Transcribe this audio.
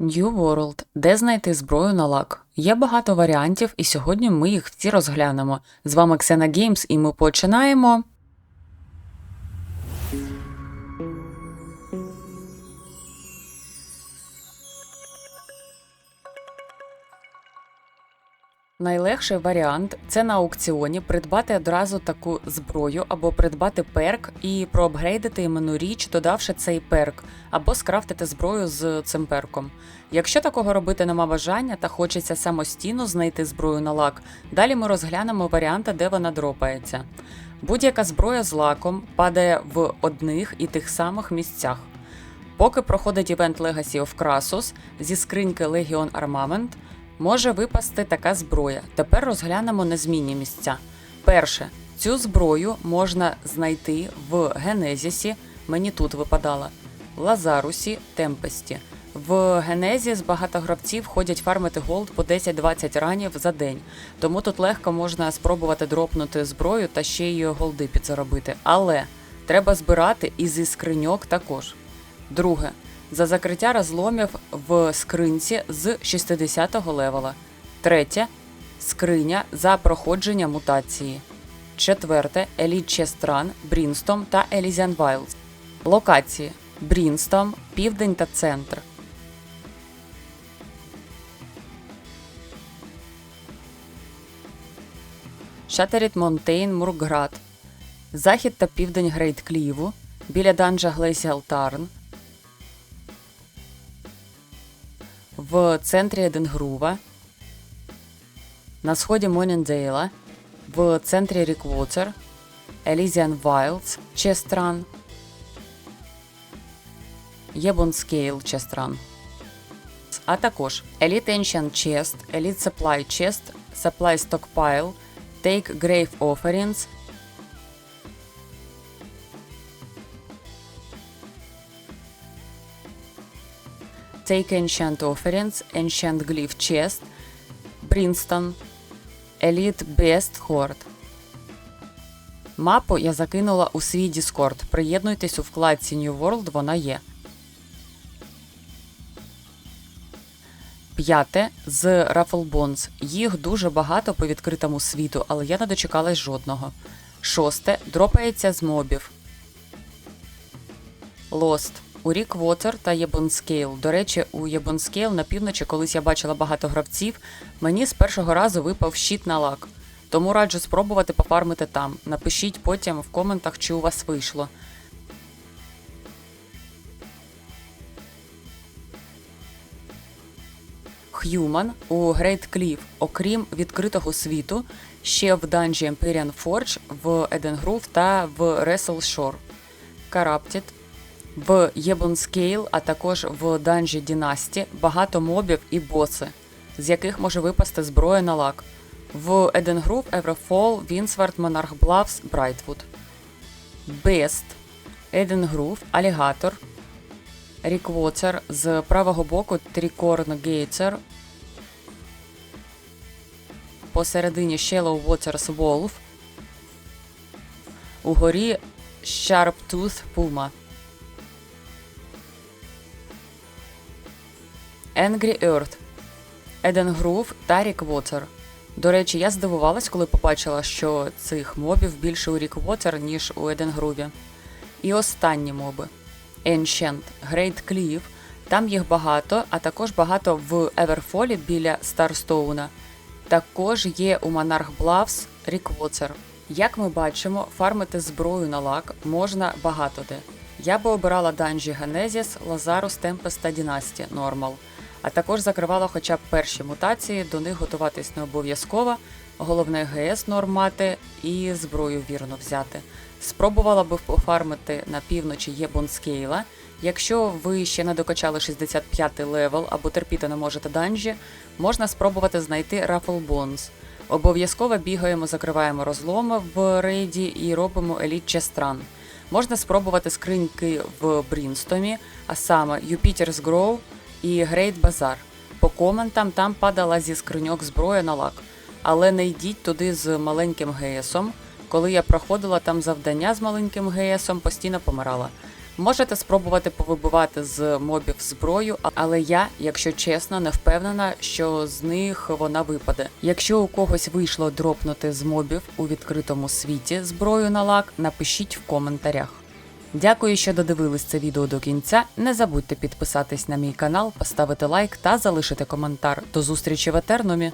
New World. Де знайти зброю на лак? Є багато варіантів, і сьогодні ми їх всі розглянемо. З вами Ксена Геймс, і ми починаємо. Найлегший варіант це на аукціоні придбати одразу таку зброю або придбати перк і проапгрейдити іменну річ, додавши цей перк, або скрафтити зброю з цим перком. Якщо такого робити нема бажання та хочеться самостійно знайти зброю на лак, далі ми розглянемо варіанти, де вона дропається. Будь-яка зброя з лаком падає в одних і тих самих місцях. Поки проходить івент Legacy of Krasus зі скриньки Legion Armament, може випасти така зброя. Тепер розглянемо незмінні місця. Перше, цю зброю можна знайти в Генезісі, мені тут випадала, Лазарусі, Темпесті. В Генезіс багато гравців ходять фармити голд по 10-20 ранів за день, тому тут легко можна спробувати дропнути зброю та ще й голди підзаробити. Але треба збирати і зі скриньок також. Друге. За закриття розломів в скринці з 60-го левела. Третє. Скриня за проходження мутації. Четверте. Еліт Честран, Брінстом та Елізіан Вайлдс. Локації: Брінстом, Південь та Центр. Шатеріт Монтейн, Мурград. Захід та південь Грейт Кліву. Біля данжа Глейсіал Тарн. В центрі Еденгрува, на сході Моніндейла, в центрі Ріквотер, Елізіан Вайлдс, Честран, Єбонскейл Честран. А також Elite Ancient Chest, Elite Supply Chest, Supply Stockpile, Take Grave Offerings, Take Ancient Offerings, Ancient Glyph Chest, Брінстон, Elite Best Horde. Мапу я закинула у свій Discord. Приєднуйтесь у вкладці New World, вона є. П'яте з Raffle Bonds. Їх дуже багато по відкритому світу, але я не дочекалась жодного. Шосте дропається з мобів. Lost. У Рік Вотер та Єбонскейл. До речі, у Єбонскейл на півночі, колись я бачила багато гравців, мені з першого разу випав щит на лак. Тому раджу спробувати пофармити там. Напишіть потім в коментах, чи у вас вийшло. Х'юман у Грейт Кліф, окрім відкритого світу, ще в данжі Empyrean Forge, в Еденгрув та в Wrestle Shore. Караптід в Єбонскейл, а також в данжі Дінасті багато мобів і боси, з яких може випасти зброя на лак. В Еденгрув, Еврофол, Вінсвард, Монарх Блавс, Брайтвуд. Бест, Еденгрув, Алігатор, Ріквоцер з правого боку Трікорн Гейцер. Посередині Shallow Waters Wolf. Угорі Sharptooth Puma. Angry Earth, Eden Groove та Ріквотер. До речі, я здивувалась, коли побачила, що цих мобів більше у Ріквотер, ніж у Eden Groove. І останні моби: Ancient, Great Cliff. Там їх багато, а також багато в Еверфолі біля Старстоуна. Також є у Monarch Bluffs Ріквотер. Як ми бачимо, фармити зброю на лак можна багато де. Я би обирала данжі Генезіс, Лазарус, Темпес та Дінасті Нормал а також закривала хоча б перші мутації, до них готуватись не обов'язково. Головне ГС норм мати і зброю вірно взяти. Спробувала би пофармити на півночі Єбонскейла. Якщо ви ще не докачали 65 левел або терпіти не можете данжі, можна спробувати знайти Raffle Bones. Обов'язково бігаємо, закриваємо розломи в рейді і робимо еліт Честран. Можна спробувати скриньки в Брінстомі, а саме Jupiter's Grove, і Грейт Базар. По коментам там падала зі скриньок зброя на лак. Але не йдіть туди з маленьким ГСом. Коли я проходила там завдання з маленьким ГСом, постійно помирала. Можете спробувати повибивати з мобів зброю, але я, якщо чесно, не впевнена, що з них вона випаде. Якщо у когось вийшло дропнути з мобів у відкритому світі зброю на лак, напишіть в коментарях. Дякую, що додивились це відео до кінця. Не забудьте підписатись на мій канал, поставити лайк та залишити коментар. До зустрічі в Етернумі!